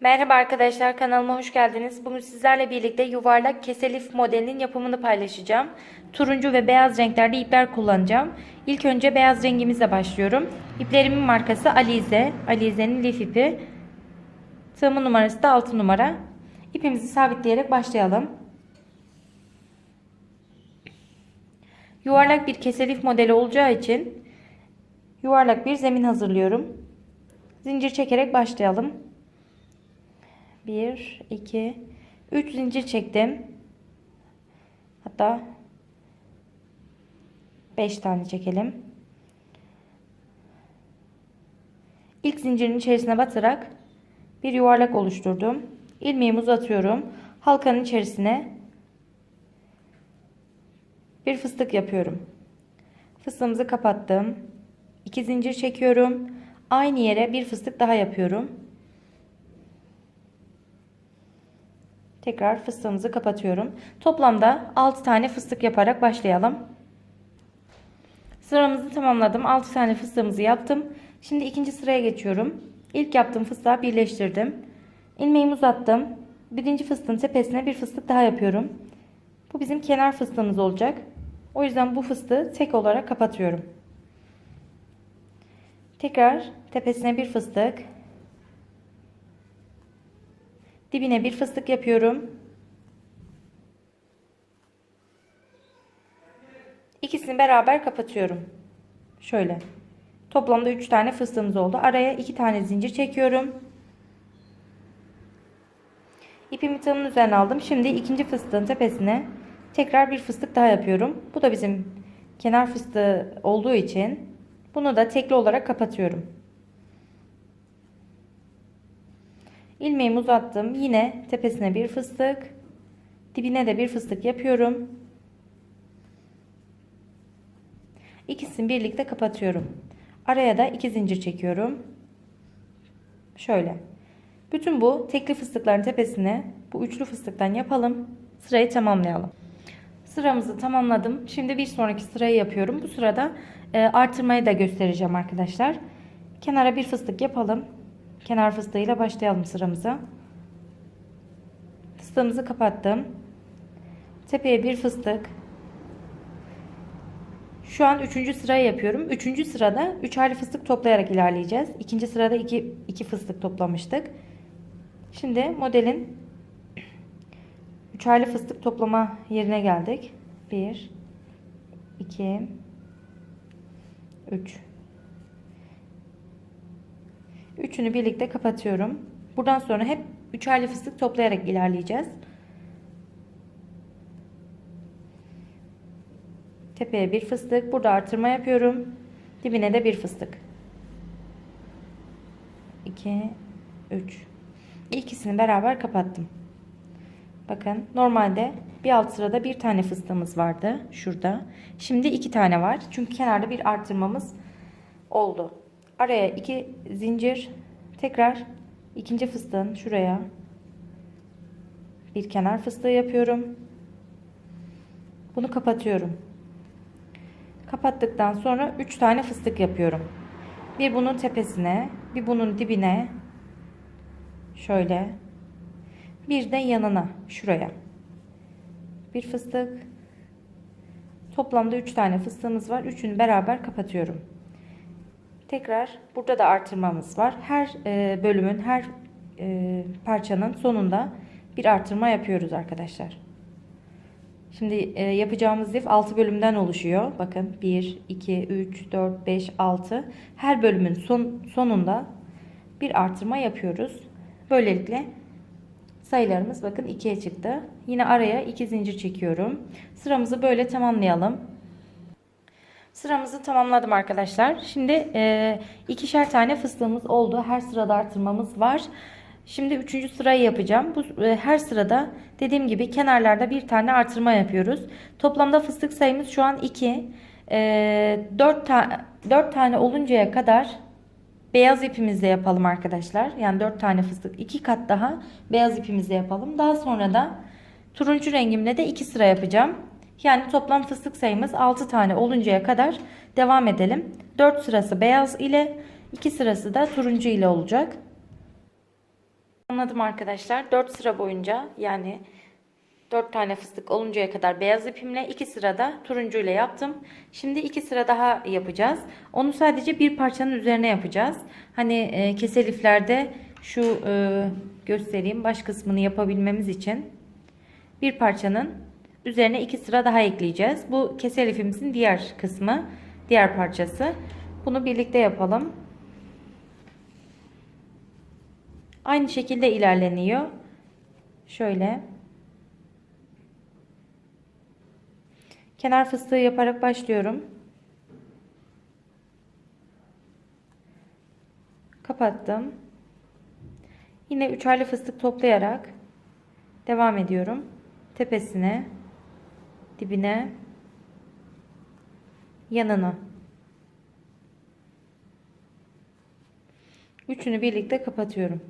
Merhaba arkadaşlar kanalıma hoş geldiniz. Bugün sizlerle birlikte yuvarlak keselif modelinin yapımını paylaşacağım. Turuncu ve beyaz renklerde ipler kullanacağım. İlk önce beyaz rengimizle başlıyorum. İplerimin markası Alize. Alize'nin lif ipi. Tığımın numarası da 6 numara. İpimizi sabitleyerek başlayalım. Yuvarlak bir keselif modeli olacağı için yuvarlak bir zemin hazırlıyorum. Zincir çekerek başlayalım. 1 2 3 zincir çektim. Hatta 5 tane çekelim. İlk zincirin içerisine batarak bir yuvarlak oluşturdum. İlmeğimi uzatıyorum. Halkanın içerisine bir fıstık yapıyorum. Fıstığımızı kapattım. 2 zincir çekiyorum. Aynı yere bir fıstık daha yapıyorum. Tekrar fıstığımızı kapatıyorum. Toplamda 6 tane fıstık yaparak başlayalım. Sıramızı tamamladım. 6 tane fıstığımızı yaptım. Şimdi ikinci sıraya geçiyorum. İlk yaptığım fıstığı birleştirdim. İlmeğimi uzattım. Birinci fıstığın tepesine bir fıstık daha yapıyorum. Bu bizim kenar fıstığımız olacak. O yüzden bu fıstığı tek olarak kapatıyorum. Tekrar tepesine bir fıstık. Dibine bir fıstık yapıyorum. İkisini beraber kapatıyorum. Şöyle. Toplamda 3 tane fıstığımız oldu. Araya 2 tane zincir çekiyorum. İpimi tığımın üzerine aldım. Şimdi ikinci fıstığın tepesine tekrar bir fıstık daha yapıyorum. Bu da bizim kenar fıstığı olduğu için bunu da tekli olarak kapatıyorum. İlmeğimi uzattım. Yine tepesine bir fıstık. Dibine de bir fıstık yapıyorum. İkisini birlikte kapatıyorum. Araya da iki zincir çekiyorum. Şöyle. Bütün bu tekli fıstıkların tepesine bu üçlü fıstıktan yapalım. Sırayı tamamlayalım. Sıramızı tamamladım. Şimdi bir sonraki sırayı yapıyorum. Bu sırada e, artırmayı da göstereceğim arkadaşlar. Kenara bir fıstık yapalım. Kenar fıstığıyla başlayalım sıramıza. Fıstığımızı kapattım. Tepeye bir fıstık. Şu an üçüncü sırayı yapıyorum. Üçüncü sırada üç ayrı fıstık toplayarak ilerleyeceğiz. İkinci sırada iki, iki fıstık toplamıştık. Şimdi modelin üç ayrı fıstık toplama yerine geldik. Bir, iki, üç. Üçünü birlikte kapatıyorum. Buradan sonra hep üç ayrı fıstık toplayarak ilerleyeceğiz. Tepeye bir fıstık. Burada artırma yapıyorum. Dibine de bir fıstık. 2 3 İkisini beraber kapattım. Bakın normalde bir alt sırada bir tane fıstığımız vardı. Şurada. Şimdi iki tane var. Çünkü kenarda bir artırmamız oldu. Araya iki zincir. Tekrar ikinci fıstığın şuraya bir kenar fıstığı yapıyorum. Bunu kapatıyorum. Kapattıktan sonra 3 tane fıstık yapıyorum. Bir bunun tepesine, bir bunun dibine. Şöyle. Bir de yanına, şuraya. Bir fıstık. Toplamda 3 tane fıstığımız var. Üçünü beraber kapatıyorum. Tekrar burada da artırmamız var. Her e, bölümün, her e, parçanın sonunda bir artırma yapıyoruz arkadaşlar. Şimdi e, yapacağımız lif 6 bölümden oluşuyor. Bakın 1, 2, 3, 4, 5, 6. Her bölümün son, sonunda bir artırma yapıyoruz. Böylelikle sayılarımız bakın 2'ye çıktı. Yine araya 2 zincir çekiyorum. Sıramızı böyle tamamlayalım. Sıramızı tamamladım arkadaşlar. Şimdi e, ikişer tane fıstığımız oldu. Her sırada artırmamız var. Şimdi üçüncü sırayı yapacağım. Bu e, her sırada dediğim gibi kenarlarda bir tane artırma yapıyoruz. Toplamda fıstık sayımız şu an 2. E, 4, ta 4 tane oluncaya kadar beyaz ipimizle yapalım arkadaşlar. Yani 4 tane fıstık 2 kat daha beyaz ipimizle yapalım. Daha sonra da turuncu rengimle de 2 sıra yapacağım. Yani toplam fıstık sayımız 6 tane oluncaya kadar devam edelim. 4 sırası beyaz ile 2 sırası da turuncu ile olacak. tamamladım arkadaşlar. 4 sıra boyunca yani 4 tane fıstık oluncaya kadar beyaz ipimle 2 sırada turuncuyla yaptım. Şimdi 2 sıra daha yapacağız. Onu sadece bir parçanın üzerine yapacağız. Hani e, keseliflerde şu e, göstereyim baş kısmını yapabilmemiz için bir parçanın üzerine 2 sıra daha ekleyeceğiz. Bu keselifimizin diğer kısmı, diğer parçası. Bunu birlikte yapalım. Aynı şekilde ilerleniyor. Şöyle. Kenar fıstığı yaparak başlıyorum. Kapattım. Yine üçerli fıstık toplayarak devam ediyorum. Tepesine, dibine, yanına. Üçünü birlikte kapatıyorum.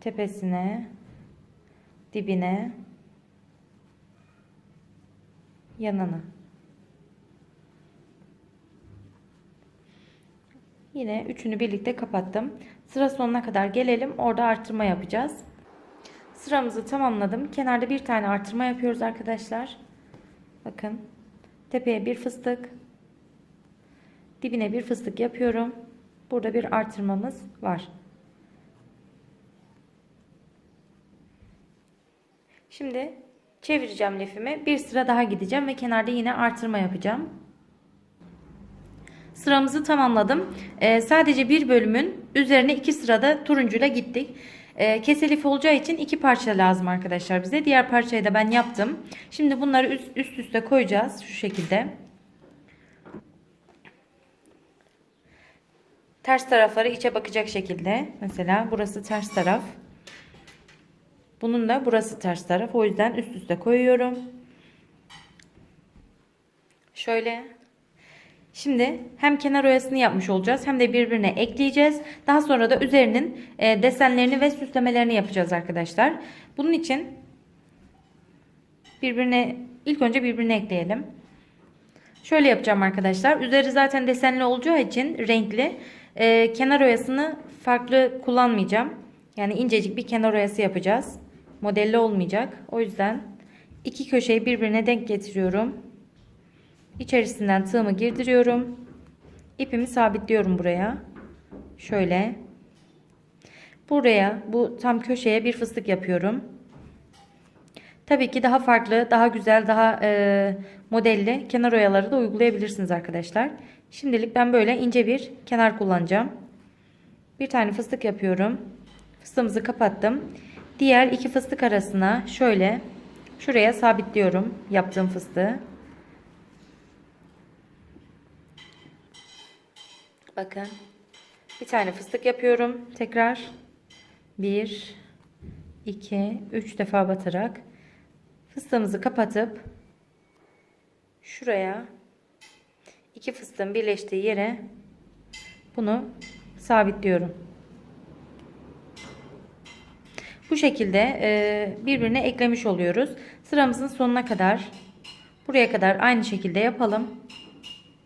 Tepesine, dibine, yanına. Yine üçünü birlikte kapattım. Sıra sonuna kadar gelelim. Orada artırma yapacağız. Sıramızı tamamladım. Kenarda bir tane artırma yapıyoruz arkadaşlar. Bakın. Tepeye bir fıstık. Dibine bir fıstık yapıyorum. Burada bir artırmamız var. Şimdi çevireceğim lifimi. Bir sıra daha gideceğim ve kenarda yine artırma yapacağım. Sıramızı tamamladım. Ee, sadece bir bölümün üzerine iki sırada turuncuyla gittik. Ee, keselif olacağı için iki parça lazım arkadaşlar bize. Diğer parçayı da ben yaptım. Şimdi bunları üst, üst üste koyacağız şu şekilde. Ters tarafları içe bakacak şekilde. Mesela burası ters taraf. Bunun da burası ters taraf. O yüzden üst üste koyuyorum. Şöyle. Şimdi hem kenar oyasını yapmış olacağız hem de birbirine ekleyeceğiz. Daha sonra da üzerinin e, desenlerini ve süslemelerini yapacağız arkadaşlar. Bunun için birbirine ilk önce birbirine ekleyelim. Şöyle yapacağım arkadaşlar. Üzeri zaten desenli olacağı için renkli. E, kenar oyasını farklı kullanmayacağım. Yani incecik bir kenar oyası yapacağız. Modelli olmayacak. O yüzden iki köşeyi birbirine denk getiriyorum. İçerisinden tığımı girdiriyorum. İpimi sabitliyorum buraya. Şöyle. Buraya bu tam köşeye bir fıstık yapıyorum. Tabii ki daha farklı, daha güzel, daha e, modelli kenar oyaları da uygulayabilirsiniz arkadaşlar. Şimdilik ben böyle ince bir kenar kullanacağım. Bir tane fıstık yapıyorum. Fıstığımızı kapattım. Diğer iki fıstık arasına şöyle şuraya sabitliyorum yaptığım fıstığı. Bakın. Bir tane fıstık yapıyorum. Tekrar 1 2 3 defa batarak fıstığımızı kapatıp şuraya iki fıstığın birleştiği yere bunu sabitliyorum. Bu şekilde e, birbirine eklemiş oluyoruz. Sıramızın sonuna kadar buraya kadar aynı şekilde yapalım.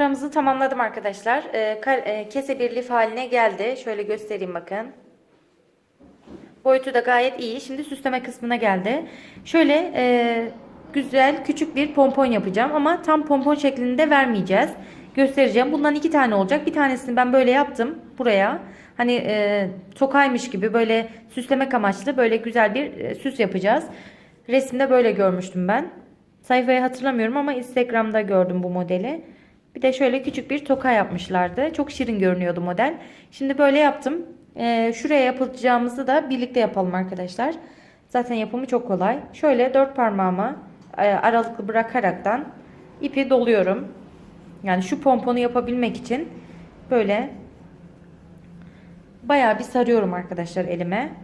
Sıramızı tamamladım arkadaşlar. E, e, kese bir lif haline geldi. Şöyle göstereyim bakın. Boyutu da gayet iyi. Şimdi süsleme kısmına geldi. Şöyle güzel küçük bir pompon yapacağım ama tam pompon şeklinde vermeyeceğiz. Göstereceğim. Bundan iki tane olacak. Bir tanesini ben böyle yaptım buraya. Hani e, tokaymış gibi böyle süslemek amaçlı böyle güzel bir e, süs yapacağız. Resimde böyle görmüştüm ben. Sayfayı hatırlamıyorum ama Instagram'da gördüm bu modeli. Bir de şöyle küçük bir toka yapmışlardı. Çok şirin görünüyordu model. Şimdi böyle yaptım. E, şuraya yapacağımızı da birlikte yapalım arkadaşlar. Zaten yapımı çok kolay. Şöyle dört parmağıma e, aralıklı bırakaraktan ipi doluyorum. Yani şu pomponu yapabilmek için böyle bayağı bir sarıyorum arkadaşlar elime.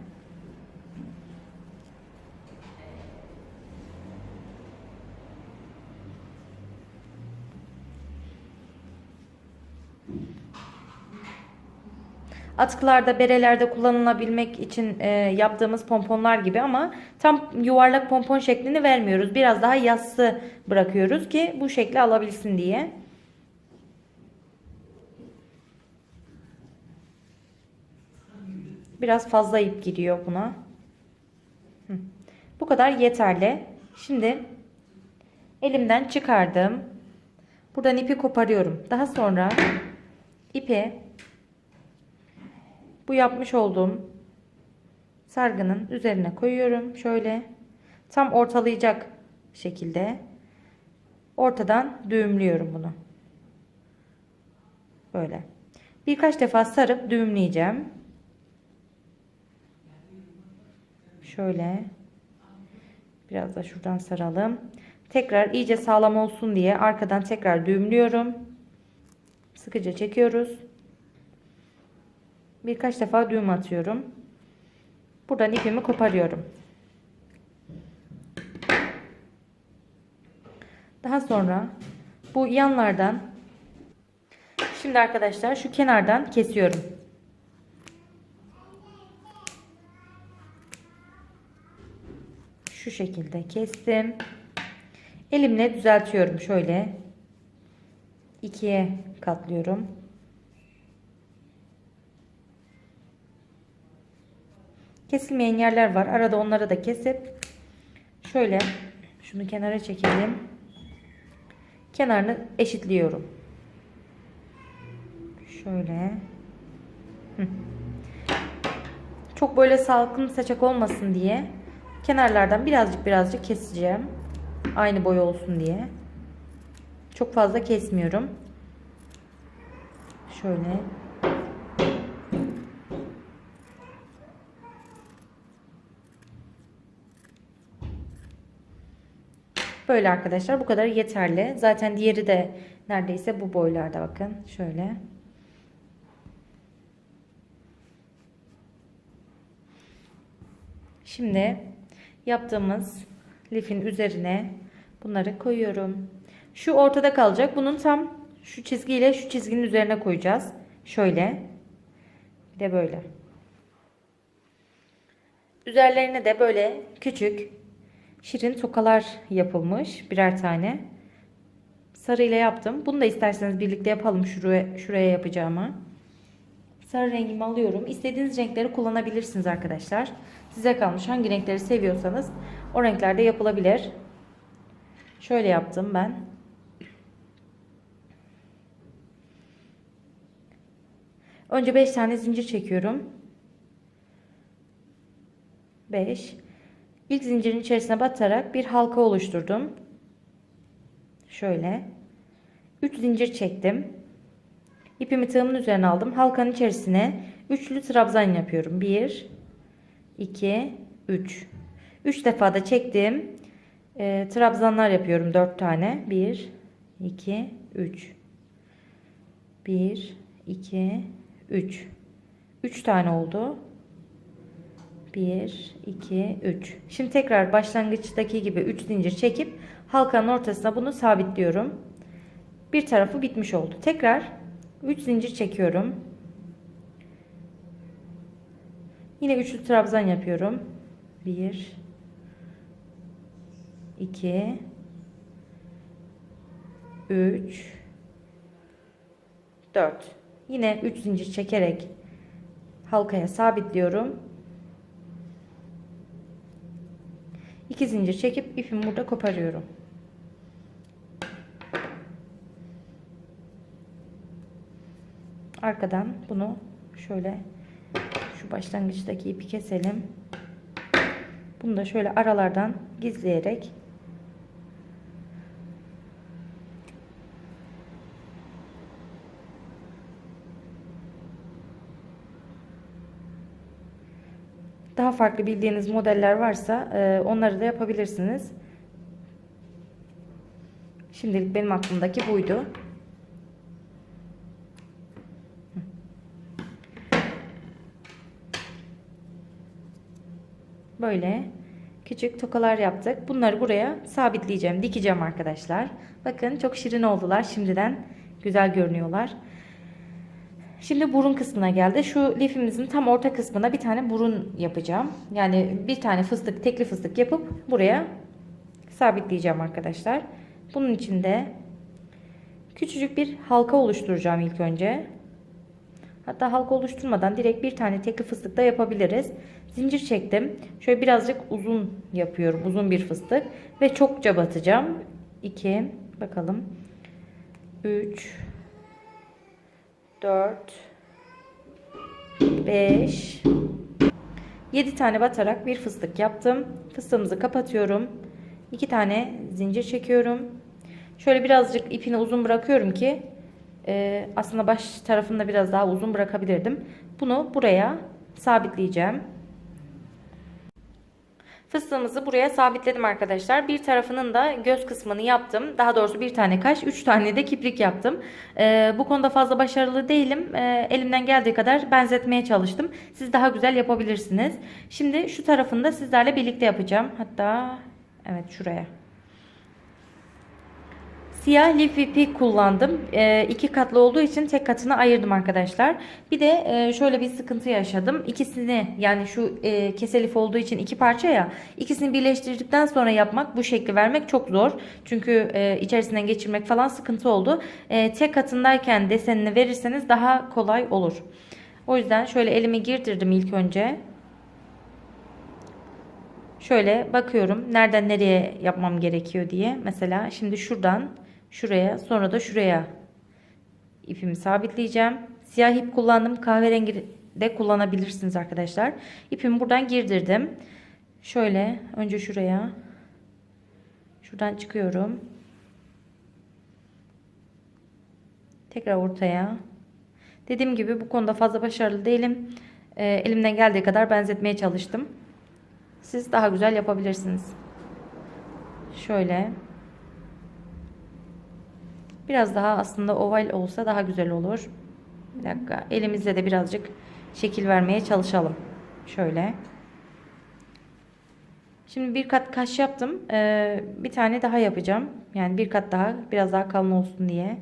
Atkılarda, berelerde kullanılabilmek için e, yaptığımız pomponlar gibi ama tam yuvarlak pompon şeklini vermiyoruz. Biraz daha yassı bırakıyoruz ki bu şekli alabilsin diye. Biraz fazla ip giriyor buna. Bu kadar yeterli. Şimdi elimden çıkardım. Buradan ipi koparıyorum. Daha sonra ipi bu yapmış olduğum sargının üzerine koyuyorum. Şöyle tam ortalayacak şekilde ortadan düğümlüyorum bunu. Böyle. Birkaç defa sarıp düğümleyeceğim. Şöyle. Biraz da şuradan saralım. Tekrar iyice sağlam olsun diye arkadan tekrar düğümlüyorum. Sıkıca çekiyoruz. Birkaç defa düğüm atıyorum. Buradan ipimi koparıyorum. Daha sonra bu yanlardan şimdi arkadaşlar şu kenardan kesiyorum. Şu şekilde kestim. Elimle düzeltiyorum şöyle. ikiye katlıyorum. Kesilmeyen yerler var. Arada onları da kesip şöyle şunu kenara çekelim. Kenarını eşitliyorum. Şöyle. Çok böyle salkım saçak olmasın diye kenarlardan birazcık birazcık keseceğim. Aynı boy olsun diye. Çok fazla kesmiyorum. Şöyle Böyle arkadaşlar bu kadar yeterli. Zaten diğeri de neredeyse bu boylarda bakın. Şöyle. Şimdi yaptığımız lifin üzerine bunları koyuyorum. Şu ortada kalacak. Bunun tam şu çizgiyle şu çizginin üzerine koyacağız. Şöyle. Bir de böyle. Üzerlerine de böyle küçük şirin tokalar yapılmış. Birer tane. Sarı ile yaptım. Bunu da isterseniz birlikte yapalım şuraya, şuraya yapacağımı. Sarı rengimi alıyorum. İstediğiniz renkleri kullanabilirsiniz arkadaşlar. Size kalmış hangi renkleri seviyorsanız o renklerde yapılabilir. Şöyle yaptım ben. Önce 5 tane zincir çekiyorum. 5. İlk zincirin içerisine batarak bir halka oluşturdum. Şöyle. 3 zincir çektim. İpimi tığımın üzerine aldım. Halkanın içerisine üçlü trabzan yapıyorum. 1 2 3 3 defa da çektim. E, trabzanlar yapıyorum 4 tane. 1 2 3 1 2 3 3 tane oldu. 1 2 3 şimdi tekrar başlangıçtaki gibi 3 zincir çekip halkanın ortasına bunu sabitliyorum. Bir tarafı bitmiş oldu. Tekrar 3 zincir çekiyorum. Yine üçlü trabzan yapıyorum. 1 2 3 4 yine 3 zincir çekerek halkaya sabitliyorum 2 zincir çekip ipimi burada koparıyorum. Arkadan bunu şöyle şu başlangıçtaki ipi keselim. Bunu da şöyle aralardan gizleyerek Daha farklı bildiğiniz modeller varsa e, onları da yapabilirsiniz. Şimdilik benim aklımdaki buydu. Böyle küçük tokalar yaptık. Bunları buraya sabitleyeceğim, dikeceğim arkadaşlar. Bakın çok şirin oldular şimdiden. Güzel görünüyorlar. Şimdi burun kısmına geldi. Şu lifimizin tam orta kısmına bir tane burun yapacağım. Yani bir tane fıstık, tekli fıstık yapıp buraya sabitleyeceğim arkadaşlar. Bunun için de küçücük bir halka oluşturacağım ilk önce. Hatta halka oluşturmadan direkt bir tane tekli fıstık da yapabiliriz. Zincir çektim. Şöyle birazcık uzun yapıyorum. Uzun bir fıstık. Ve çokça batacağım. 2 bakalım. 3 4 5 7 tane batarak bir fıstık yaptım. Fıstığımızı kapatıyorum. 2 tane zincir çekiyorum. Şöyle birazcık ipini uzun bırakıyorum ki e, aslında baş tarafında biraz daha uzun bırakabilirdim. Bunu buraya sabitleyeceğim. Fıstığımızı buraya sabitledim arkadaşlar. Bir tarafının da göz kısmını yaptım. Daha doğrusu bir tane kaş, üç tane de kiprik yaptım. Ee, bu konuda fazla başarılı değilim. Ee, elimden geldiği kadar benzetmeye çalıştım. Siz daha güzel yapabilirsiniz. Şimdi şu tarafını da sizlerle birlikte yapacağım. Hatta evet şuraya. Siyah lif ipi kullandım. E, iki katlı olduğu için tek katını ayırdım arkadaşlar. Bir de e, şöyle bir sıkıntı yaşadım. İkisini yani şu e, kese lif olduğu için iki parça ya. ikisini birleştirdikten sonra yapmak bu şekli vermek çok zor. Çünkü e, içerisinden geçirmek falan sıkıntı oldu. E, tek katındayken desenini verirseniz daha kolay olur. O yüzden şöyle elimi girdirdim ilk önce. Şöyle bakıyorum nereden nereye yapmam gerekiyor diye. Mesela şimdi şuradan şuraya sonra da şuraya ipimi sabitleyeceğim. Siyah ip kullandım. Kahverengi de kullanabilirsiniz arkadaşlar. İpimi buradan girdirdim. Şöyle önce şuraya şuradan çıkıyorum. Tekrar ortaya. Dediğim gibi bu konuda fazla başarılı değilim. Ee, elimden geldiği kadar benzetmeye çalıştım. Siz daha güzel yapabilirsiniz. Şöyle. Biraz daha aslında oval olsa daha güzel olur. Bir dakika. Elimizle de birazcık şekil vermeye çalışalım. Şöyle. Şimdi bir kat kaş yaptım. Ee, bir tane daha yapacağım. Yani bir kat daha. Biraz daha kalın olsun diye.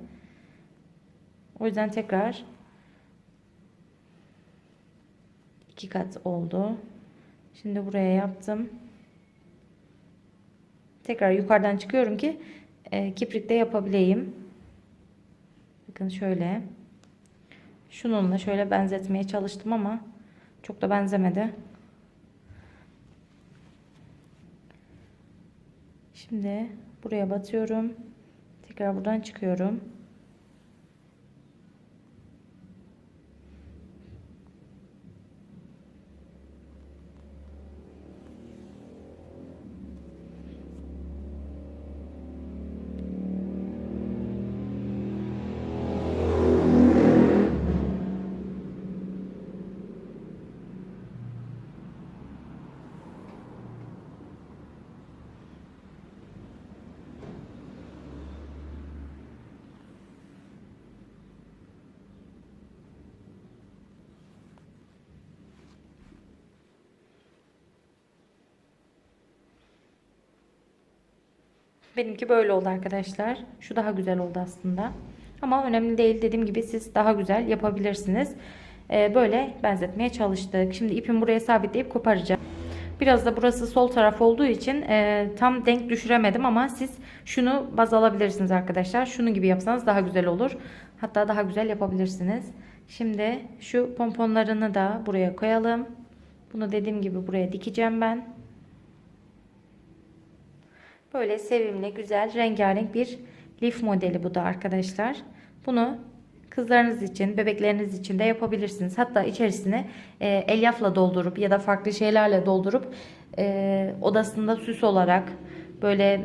O yüzden tekrar iki kat oldu. Şimdi buraya yaptım. Tekrar yukarıdan çıkıyorum ki e, kiprikte yapabileyim. Bakın şöyle. Şununla şöyle benzetmeye çalıştım ama çok da benzemedi. Şimdi buraya batıyorum. Tekrar buradan çıkıyorum. Benimki böyle oldu arkadaşlar. Şu daha güzel oldu aslında. Ama önemli değil. Dediğim gibi siz daha güzel yapabilirsiniz. Ee, böyle benzetmeye çalıştık. Şimdi ipimi buraya sabitleyip koparacağım. Biraz da burası sol taraf olduğu için e, tam denk düşüremedim ama siz şunu baz alabilirsiniz arkadaşlar. Şunu gibi yapsanız daha güzel olur. Hatta daha güzel yapabilirsiniz. Şimdi şu pomponlarını da buraya koyalım. Bunu dediğim gibi buraya dikeceğim ben. Böyle sevimli, güzel, rengarenk bir lif modeli bu da arkadaşlar. Bunu kızlarınız için, bebekleriniz için de yapabilirsiniz. Hatta içerisine e, elyafla doldurup ya da farklı şeylerle doldurup e, odasında süs olarak böyle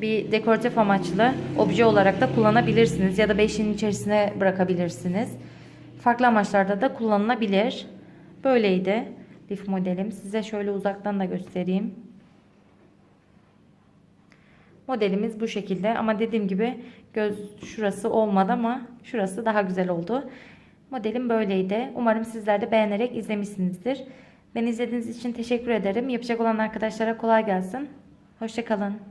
bir dekoratif amaçlı obje olarak da kullanabilirsiniz. Ya da beşiğin içerisine bırakabilirsiniz. Farklı amaçlarda da kullanılabilir. Böyleydi lif modelim. Size şöyle uzaktan da göstereyim. Modelimiz bu şekilde ama dediğim gibi göz şurası olmadı ama şurası daha güzel oldu. Modelim böyleydi. Umarım sizler de beğenerek izlemişsinizdir. Beni izlediğiniz için teşekkür ederim. Yapacak olan arkadaşlara kolay gelsin. Hoşçakalın.